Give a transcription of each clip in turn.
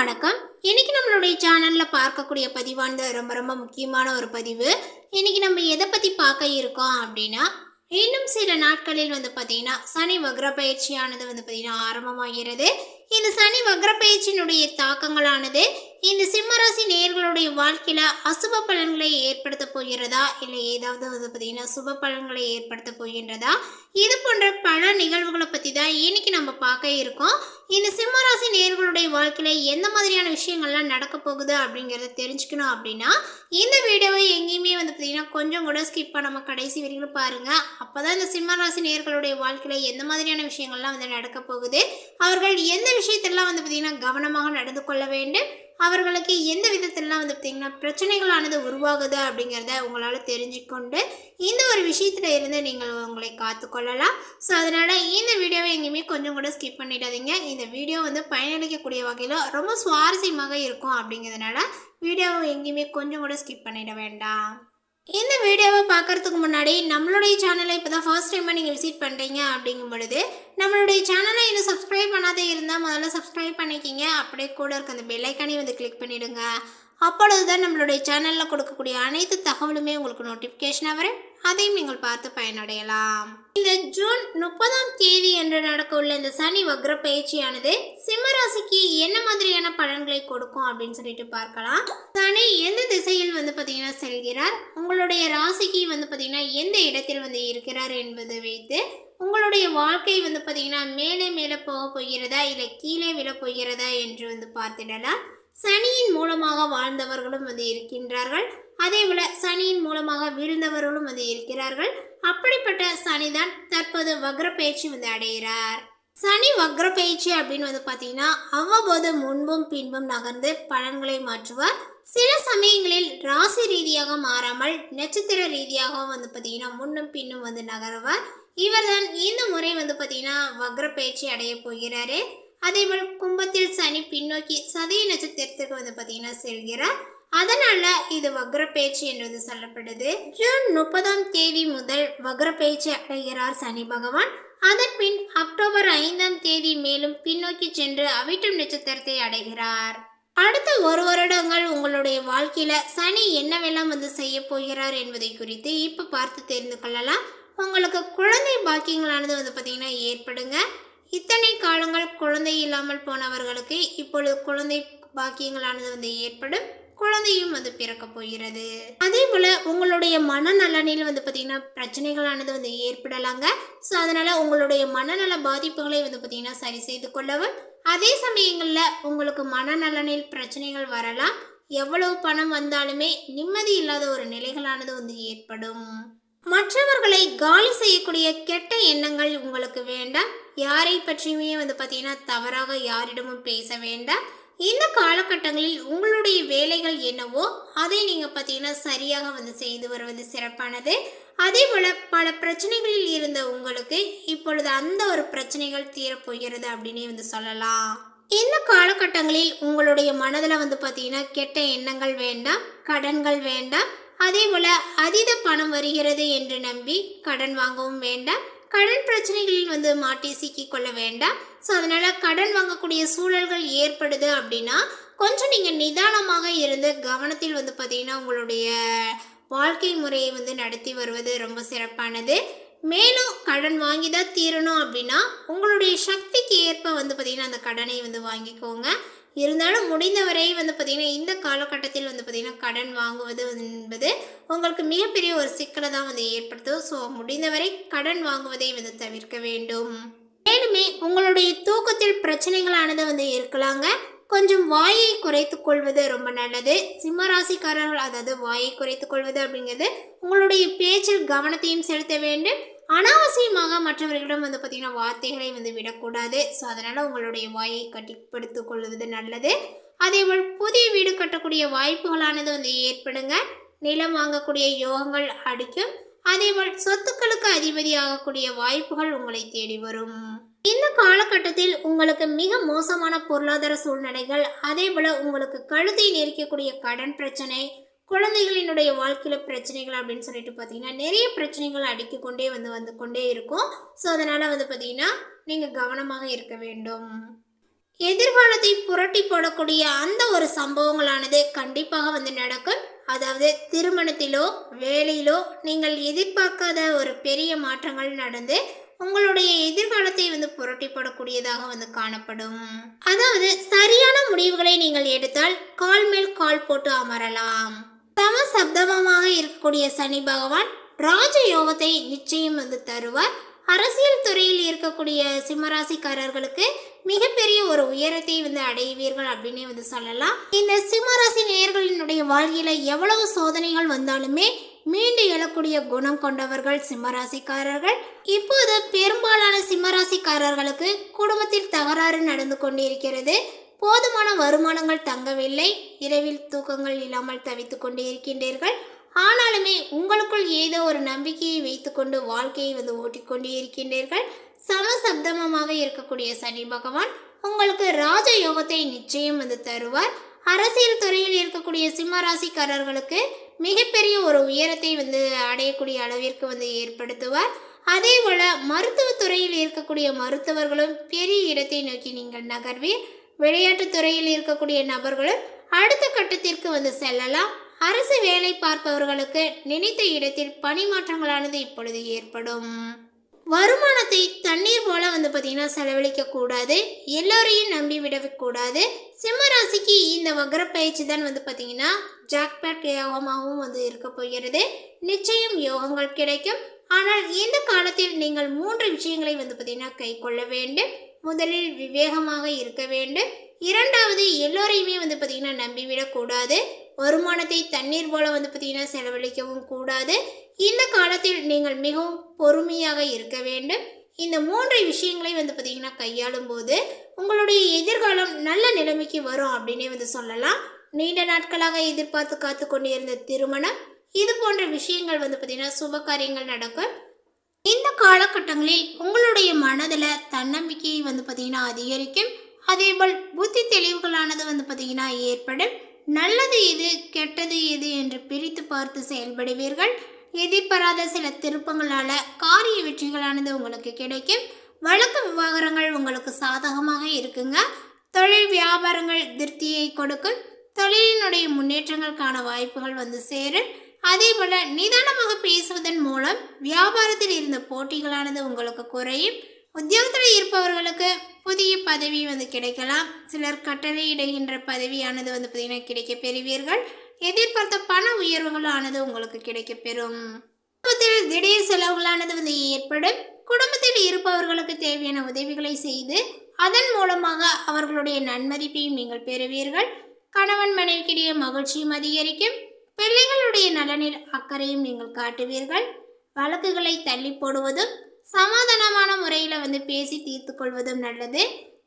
வணக்கம். இன்னைக்கு நம்மளுடைய சேனலில் பார்க்கக்கூடிய பதிவானது ரொம்ப ரொம்ப முக்கியமான ஒரு பதிவு. இன்னைக்கு நம்ம எதை பற்றி பார்க்க இருக்கோம் அப்படின்னா இன்னும் சில நாட்களில் வந்து பார்த்திங்கன்னா சனி வக்ர பயிற்சியானது வந்து பார்த்திங்கன்னா ஆரம்பமாகிறது. இந்த சனி வக்ர பயிற்சியினுடைய தாக்கங்களானது இந்த சிம்மராசி நேர்களுடைய வாழ்க்கையில் அசுப பலன்களை ஏற்படுத்த போகிறதா இல்லை ஏதாவது வந்து பார்த்தீங்கன்னா சுப பலன்களை ஏற்படுத்த போகின்றதா? இது போன்ற பல நிகழ்வுகளை பற்றி தான் இன்னைக்கு நம்ம பார்க்க இருக்கோம். இந்த சிம்மராசி நேர்களுடைய வாழ்க்கையில் எந்த மாதிரியான விஷயங்கள்லாம் நடக்க போகுது அப்படிங்கிறத தெரிஞ்சுக்கணும் அப்படின்னா இந்த வீடியோவை எங்கேயுமே வந்து பார்த்தீங்கன்னா கொஞ்சம் கூட ஸ்கிப் பண்ணாமல் கடைசி வரைக்கும் பாருங்கள் அப்போ தான் இந்த சிம்மராசி நேர்களுடைய வாழ்க்கையில் எந்த மாதிரியான விஷயங்கள்லாம் வந்து நடக்க போகுது? அவர்கள் எந்த விஷயத்தெல்லாம் வந்து பார்த்தீங்கன்னா கவனமாக நடந்து கொள்ள வேண்டும்? அவர்களுக்கு எந்த விதத்திலலாம் வந்து பார்த்திங்கன்னா பிரச்சனைகளானது உருவாகுது அப்படிங்கிறத உங்களால் தெரிஞ்சுக்கொண்டு இந்த ஒரு விஷயத்தில் இருந்து நீங்கள் உங்களை காத்துக்கொள்ளலாம். ஸோ அதனால் இந்த வீடியோவை எங்கேயுமே கொஞ்சம் கூட ஸ்கிப் பண்ணிடாதீங்க. இந்த வீடியோ வந்து பயனளிக்கக்கூடிய வகையில் ரொம்ப சுவாரஸ்யமாக இருக்கும் அப்படிங்கிறதுனால வீடியோவை எங்கேயுமே கொஞ்சம் கூட ஸ்கிப் பண்ணிட வேண்டாம். இந்த வீடியோவை பார்க்கறதுக்கு முன்னாடி நம்மளுடைய சேனலை இப்போ தான் ஃபர்ஸ்ட் டைமாக நீங்கள் விசிட் பண்ணுறீங்க அப்படிங்கும் பொழுது நம்மளுடைய சேனலை இன்னும் சப்ஸ்கிரைப் பண்ணாதே இருந்தால் முதல்ல சப்ஸ்கிரைப் பண்ணிக்கிங்க. அப்படியே கூட இருக்க அந்த பெல்லைக்கானே வந்து கிளிக் பண்ணிவிடுங்க அப்பொழுது தான் நம்மளுடைய சேனலில் கொடுக்கக்கூடிய அனைத்து தகவலுமே உங்களுக்கு நோட்டிஃபிகேஷனாக வரும். அதையும் நீங்கள் பார்த்து பயனடையலாம். இந்த ஜூன் முப்பதாம் தேதி என்று நடக்க உள்ள இந்த சனி வக்ர பயிற்சியானது சிம்மராசிக்கு என்ன மாதிரியான பலன்களை கொடுக்கும் அப்படின்னு சொல்லிட்டு பார்க்கலாம். சனி எந்த திசையில் வந்து பார்த்தீங்கன்னா செல்கிறார்? உங்களுடைய ராசிக்கு வந்து பார்த்தீங்கன்னா எந்த இடத்தில் வந்து இருக்கிறார் என்பதை வைத்து உங்களுடைய வாழ்க்கை வந்து பார்த்தீங்கன்னா மேலே மேலே போக போகிறதா இல்லை கீழே விழ போகிறதா என்று வந்து பார்த்துடலாம். சனியின் மூலமாக வாழ்ந்தவர்களும் வந்து இருக்கின்றார்கள். அதே போல சனியின் மூலமாக வீழ்ந்தவர்களும் வந்து இருக்கிறார்கள். அப்படிப்பட்ட சனிதான் தற்போது வக்ர பயிற்சி வந்து அடைகிறார். சனி வக்ர பயிற்சி அப்படின்னு வந்து பார்த்தீங்கன்னா அவ்வப்போது முன்பும் பின்பும் நகர்ந்து பலன்களை மாற்றுவார். சில சமயங்களில் ராசி ரீதியாக மாறாமல் நட்சத்திர ரீதியாகவும் வந்து பார்த்தீங்கன்னா முன்னும் பின்னும் வந்து நகருவார். இவர்தான் இந்த முறை வந்து பார்த்தீங்கன்னா வக்ர பயிற்சி அடைய போகிறாரு. அதேபோல் கும்பத்தில் சனி பின்னோக்கி சதய நட்சத்திரத்துக்கு வந்து பார்த்தீங்கன்னா செல்கிறார். அதனால இது வக்ர பேச்சு என்று சொல்லப்படுது. ஜூன் முப்பதாம் தேதி முதல் வக்ர பேச்சு அடைகிறார் சனி பகவான். அதன் பின் அக்டோபர் ஐந்தாம் தேதி மேலும் பின்னோக்கி சென்று அவிட்டம் நட்சத்திரத்தை அடைகிறார். அடுத்த ஒரு வருடங்கள் உங்களுடைய வாழ்க்கையில சனி என்னவெல்லாம் வந்து செய்ய போகிறார் என்பதை குறித்து இப்போ பார்த்து தெரிந்து கொள்ளலாம். உங்களுக்கு குழந்தை பாக்கியங்களானது வந்து பார்த்தீங்கன்னா ஏற்படுங்க. இத்தனை காலங்கள் குழந்தை இல்லாமல் போனவர்களுக்கு இப்பொழுது குழந்தை பாக்கியங்களானது வந்து ஏற்படும். குழந்தையும் வந்து பிறக்க போகிறது. அதே போல உங்களுடைய மனநலனில் வந்து பார்த்தீங்கன்னா பிரச்சனைகளானது வந்து ஏற்படலாங்க. ஸோ அதனால உங்களுடைய மனநல பாதிப்புகளை வந்து பார்த்தீங்கன்னா சரி செய்து கொள்ளவும். அதே சமயங்களில் உங்களுக்கு மனநலனில் பிரச்சனைகள் வரலாம். எவ்வளவு பணம் வந்தாலுமே நிம்மதி இல்லாத ஒரு நிலைகளானது வந்து ஏற்படும். மற்றவர்களை காலி செய்யக்கூடிய கெட்ட எண்ணங்கள் உங்களுக்கு வேண்டாம். யாரை பற்றியுமே வந்து பார்த்தீங்கன்னா தவறாக யாரிடமும் பேச வேண்டாம். இந்த காலகட்டங்களில் உங்களுடைய வேலைகள் என்னவோ அதை நீங்கள் பார்த்தீங்கன்னா சரியாக வந்து செய்து வருவது சிறப்பானது. அதே போல் பல பிரச்சனைகளில் இருந்த உங்களுக்கு இப்பொழுது அந்த ஒரு பிரச்சனைகள் தீரப்போகிறது அப்படின்னே வந்து சொல்லலாம். இந்த காலகட்டங்களில் உங்களுடைய மனதில் வந்து பார்த்தீங்கன்னா கெட்ட எண்ணங்கள் வேண்டாம் கடன்கள் வேண்டாம் அதே போல் அதீத பணம் வருகிறது என்று நம்பி கடன் வாங்கவும் வேண்டாம். கடன் பிரச்சனைகளில் வந்து மாட்டி சிக்கிக்கொள்ள வேண்டாம். ஸோ அதனால் கடன் வாங்கக்கூடிய சூழல்கள் ஏற்படுது அப்படின்னா கொஞ்சம் நீங்கள் நிதானமாக இருந்து கவனத்தில் வந்து பார்த்திங்கன்னா உங்களுடைய வாழ்க்கை முறையை வந்து நடத்தி வருவது ரொம்ப சிறப்பானது. மேலும் கடன் வாங்கி தான் தீரணும் அப்படின்னா உங்களுடைய சக்திக்கு ஏற்ப வந்து பார்த்திங்கன்னா அந்த கடனை வந்து வாங்கிக்கோங்க. இருந்தாலும் முடிந்தவரை வந்து பார்த்திங்கன்னா இந்த காலகட்டத்தில் வந்து பார்த்திங்கன்னா கடன் வாங்குவது என்பது உங்களுக்கு மிகப்பெரிய ஒரு சிக்கலை தான் வந்து ஏற்படுத்தும். ஸோ முடிந்தவரை கடன் வாங்குவதை வந்து தவிர்க்க வேண்டும். மேலுமே உங்களுடைய தூக்கத்தில் பிரச்சனைகளானது வந்து இருக்கலாங்க. கொஞ்சம் வாயை குறைத்து கொள்வது ரொம்ப நல்லது. சிம்ம ராசிக்காரர்கள் அதாவது வாயை குறைத்து கொள்வது அப்படிங்கிறது உங்களுடைய பேச்சில் கவனத்தையும் செலுத்த வேண்டும். அனாவசியமாக மற்றவர்களிடம் வந்து பார்த்திங்கன்னா வார்த்தைகளை வந்து விடக்கூடாது. ஸோ அதனால் உங்களுடைய வாயை கட்டிப்படுத்திக் கொள்வது நல்லது. அதேபோல் புதிய வீடு கட்டக்கூடிய வாய்ப்புகளானது வந்து ஏற்படுங்க. நிலம் வாங்கக்கூடிய யோகங்கள் அடிக்கும். அதேபோல் சொத்துக்களுக்கு அதிபதியாகக்கூடிய வாய்ப்புகள் உங்களை தேடி வரும். இந்த காலகட்டத்தில் உங்களுக்கு மிக மோசமான பொருளாதார சூழ்நிலைகள் அதே போல் உங்களுக்கு கழுத்தை நெரிக்கக்கூடிய கடன் பிரச்சனை குழந்தைகளினுடைய வாழ்க்கையில் பிரச்சனைகள் அப்படின்னு சொல்லிட்டு பார்த்தீங்கன்னா நிறைய பிரச்சனைகள் அடிக்க கொண்டே வந்து வந்து கொண்டே இருக்கும். ஸோ அதனால் வந்து பார்த்தீங்கன்னா நீங்கள் கவனமாக இருக்க வேண்டும். எதிர்காலத்தை புரட்டி போடக்கூடிய அந்த ஒரு சம்பவங்களானது கண்டிப்பாக வந்து நடக்கும். அதாவது திருமணத்திலோ வேலையிலோ நீங்கள் எதிர்பார்க்காத ஒரு பெரிய மாற்றங்கள் நடந்து உங்களுடைய எதிர்காலத்தை வந்து புரட்டி போடக்கூடியதாக வந்து காணப்படும். அதாவது சரியான முடிவுகளை நீங்கள் எடுத்தால் கால் மேல் கால் போட்டு அமரலாம். சம சப்தமமாக இருக்கக்கூடிய சனி பகவான் ராஜ யோகத்தை நிச்சயம் வந்து தருவார். அரசியல் துறையில் இருக்கக்கூடிய சிம்மராசிக்காரர்களுக்கு மிகப்பெரிய ஒரு உயரத்தை வந்து அடைவீர்கள் அப்படின்னு வந்து சொல்லலாம். இந்த சிம்மராசி நேயர்களினுடைய வாழ்க்கையில எவ்வளவு சோதனைகள் வந்தாலுமே மீண்டு எழக்கூடிய குணம் கொண்டவர்கள் சிம்மராசிக்காரர்கள். இப்போது பெரும்பாலான சிம்மராசிக்காரர்களுக்கு குடும்பத்தில் தகராறு நடந்து கொண்டிருக்கிறது. போதுமான வருமானங்கள் தங்கவில்லை. இரவில் தூக்கங்கள் இல்லாமல் தவித்து கொண்டு இருக்கின்றீர்கள். ஆனாலுமே உங்களுக்குள் ஏதோ ஒரு நம்பிக்கையை வைத்துக்கொண்டு வாழ்க்கையை வந்து ஓட்டிக்கொண்டே இருக்கின்றீர்கள். சமசப்தமமாக இருக்கக்கூடிய சனி பகவான் உங்களுக்கு ராஜ யோகத்தை நிச்சயம் வந்து தருவார். அரசியல் துறையில் இருக்கக்கூடிய சிம்ம ராசிக்காரர்களுக்கு மிகப்பெரிய ஒரு உயரத்தை வந்து அடையக்கூடிய அளவிற்கு வந்து ஏற்படுத்துவார். அதே போல மருத்துவத்துறையில் இருக்கக்கூடிய மருத்துவர்களும் பெரிய இடத்தை நோக்கி நீங்கள் நகர்வீர். விளையாட்டுத்துறையில் இருக்கக்கூடிய நபர்களும் அடுத்த கட்டத்திற்கு வந்து செல்லலாம். அரசு வேலை பார்ப்பவர்களுக்கு நினைத்த இடத்தில் பணிமாற்றங்களானது இப்பொழுது ஏற்படும். வருமானத்தை தண்ணீர் போல வந்து பார்த்தீங்கன்னா செலவழிக்க கூடாது. எல்லோரையும் நம்பி விடக்கூடாது சிம்மராசிக்கு இந்த வக்ர பயிற்சி தான் வந்து பார்த்தீங்கன்னா ஜாக்பேட் யோகமாகவும் வந்து இருக்க போகிறது. நிச்சயம் யோகங்கள் கிடைக்கும். ஆனால் இந்த காலத்தில் நீங்கள் மூன்று விஷயங்களை வந்து பார்த்தீங்கன்னா கை கொள்ள வேண்டும். முதலில் விவேகமாக இருக்க வேண்டும். இரண்டாவது எல்லோரையுமே வந்து பார்த்தீங்கன்னா நம்பிவிடக்கூடாது வருமானத்தை தண்ணீர் போல வந்து பார்த்திங்கன்னா செலவழிக்கவும் கூடாது. இந்த காலத்தில் நீங்கள் மிகவும் பொறுமையாக இருக்க வேண்டும். இந்த மூன்று விஷயங்களை வந்து பார்த்தீங்கன்னா கையாளும் போது உங்களுடைய எதிர்காலம் நல்ல நிலைமைக்கு வரும் அப்படின்னே வந்து சொல்லலாம். நீண்ட நாட்களாக எதிர்பார்த்து காத்து கொண்டிருந்த திருமணம் இது போன்ற விஷயங்கள் வந்து பார்த்திங்கன்னா சுப காரியங்கள் நடக்கும். இந்த காலகட்டங்களில் உங்களுடைய மனதில் தன்னம்பிக்கையை வந்து பார்த்தீங்கன்னா அதிகரிக்கும். அதேபோல் புத்தி தெளிவுகளானது வந்து பார்த்தீங்கன்னா ஏற்படும். நல்லது எது கெட்டது எது என்று பிரித்து பார்த்து செயல்படுவீர்கள். எதிர்பாராத சில திருப்பங்களால் காரிய வெற்றிகளானது உங்களுக்கு கிடைக்கும். வழக்கு விவகாரங்கள் உங்களுக்கு சாதகமாக இருக்குங்க. தொழில் வியாபாரங்கள் திருப்தியை கொடுக்கும். தொழிலினுடைய முன்னேற்றங்களுக்கான வாய்ப்புகள் வந்து சேரும். அதே போல் நிதானமாக பேசுவதன் மூலம் வியாபாரத்தில் இருந்த போட்டிகளானது உங்களுக்கு குறையும். உத்தியோகத்தில் இருப்பவர்களுக்கு புதிய பதவி வந்து கிடைக்கலாம். சிலர் கட்டளையிடுகின்ற பதவியானது வந்து பார்த்தீங்கன்னா கிடைக்க பெறுவீர்கள் எதிர்பார்த்த பண உயர்வுகளானது உங்களுக்கு கிடைக்க பெறும் குடும்பத்தில் திடீர் செலவுகளானது வந்து ஏற்படும். குடும்பத்தில் இருப்பவர்களுக்கு தேவையான உதவிகளை செய்து அதன் மூலமாக அவர்களுடைய நன்மதிப்பையும் நீங்கள் பெறுவீர்கள். கணவன் மனைவிக்கிடையே மகிழ்ச்சியும் அதிகரிக்கும். பிள்ளைகளுடைய நலனில் அக்கறையும் நீங்கள் காட்டுவீர்கள். வழக்குகளை தள்ளி போடுவதும் சமாதானமான முறையில் வந்து பேசி தீர்த்து கொள்வதும் நல்லது.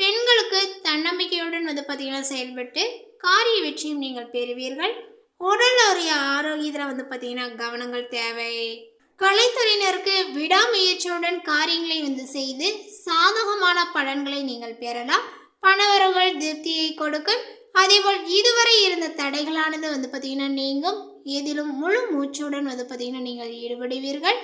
பெண்களுக்கு தன்னம்பிக்கையுடன் வந்து பார்த்தீங்கன்னா செயல்பட்டு காரிய வெற்றியும் நீங்கள் பெறுவீர்கள். உடலுடைய ஆரோக்கியத்தில் வந்து பார்த்தீங்கன்னா கவனங்கள் தேவை. கலைத்துறையினருக்கு விடாமுயற்சியுடன் காரியங்களை வந்து செய்து சாதகமான பலன்களை நீங்கள் பெறலாம். பணவரவுகள் திருப்தியை கொடுக்கும். அதேபோல் இதுவரை இருந்த தடைகளானது வந்து பார்த்தீங்கன்னா நீங்கும். எதிலும் முழு மூச்சுடன் வந்து பார்த்திங்கன்னா நீங்கள் ஈடுபடுவீர்கள்.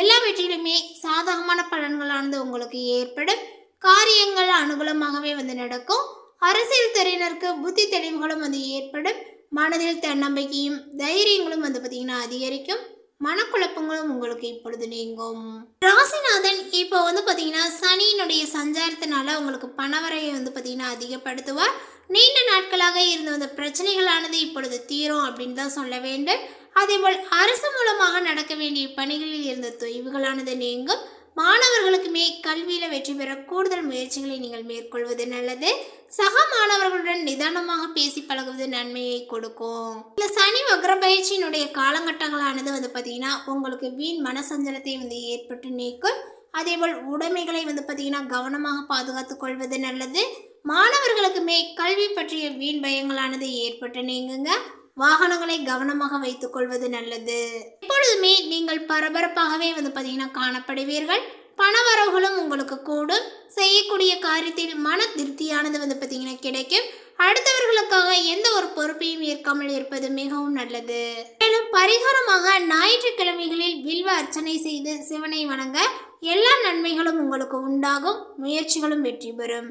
எல்லாவற்றிலுமே சாதகமான பலன்களானது உங்களுக்கு ஏற்படும். காரியங்கள் அனுகூலமாகவே வந்து நடக்கும். அரசியல் துறையினருக்கு புத்தி தெளிவுகளும் வந்து ஏற்படும். மனதில் தன்னம்பிக்கையும் தைரியங்களும் வந்து பார்த்திங்கன்னா அதிகரிக்கும். மனக்குழப்பங்களும் உங்களுக்கு இப்பொழுது நீங்கும். ராசிநாதன் இப்போ வந்து பார்த்தீங்கன்னா சனியினுடைய சஞ்சாரத்தினால உங்களுக்கு பணவரையை வந்து பார்த்தீங்கன்னா அதிகப்படுத்துவார். நீண்ட நாட்களாக இருந்த வந்த பிரச்சனைகளானது இப்பொழுது தீரும் அப்படின்னு தான் சொல்ல வேண்டும். அதேபோல் அரசு மூலமாக நடக்க வேண்டிய பணிகளில் இருந்த தொய்வுகளானது நீங்கும். மாணவர்களுக்குமே கல்வியில் வெற்றி பெற கூடுதல் முயற்சிகளை நீங்கள் மேற்கொள்வது நல்லது. சக மாணவர்களுடன் நிதானமாக பேசி பழகுவது நன்மையை கொடுக்கும். இந்த சனி வக்ர பயிற்சியினுடைய காலகட்டங்களானது வந்து பார்த்தீங்கன்னா உங்களுக்கு வீண் மனசஞ்சலத்தை வந்து ஏற்பட்டு நீக்கும். அதேபோல் உடைமைகளை வந்து பார்த்தீங்கன்னா கவனமாக பாதுகாத்துக் கொள்வது நல்லது. மாணவர்களுக்குமே கல்வி பற்றிய வீண் பயங்களானது ஏற்பட்டு நீங்குங்க. வாகனங்களை கவனமாக வைத்துக் கொள்வது நல்லது. எப்பொழுதுமே நீங்கள் பரபரப்பாகவே வந்து பார்த்தீங்கன்னா காணப்படுவீர்கள். பணவரவுகளும் உங்களுக்கு கூடும். செய்யக்கூடிய காரியத்தில் மன திருப்தியானது வந்து பார்த்தீங்கன்னா கிடைக்கும். அடுத்தவர்களுக்காக எந்த ஒரு பொறுப்பையும் ஏற்காமல் இருப்பது மிகவும் நல்லது. மேலும் பரிகாரமாக ஞாயிற்றுக்கிழமைகளில் வில்வ அர்ச்சனை செய்து சிவனை வணங்க எல்லா நன்மைகளும் உங்களுக்கு உண்டாகும். முயற்சிகளும் வெற்றி பெறும்.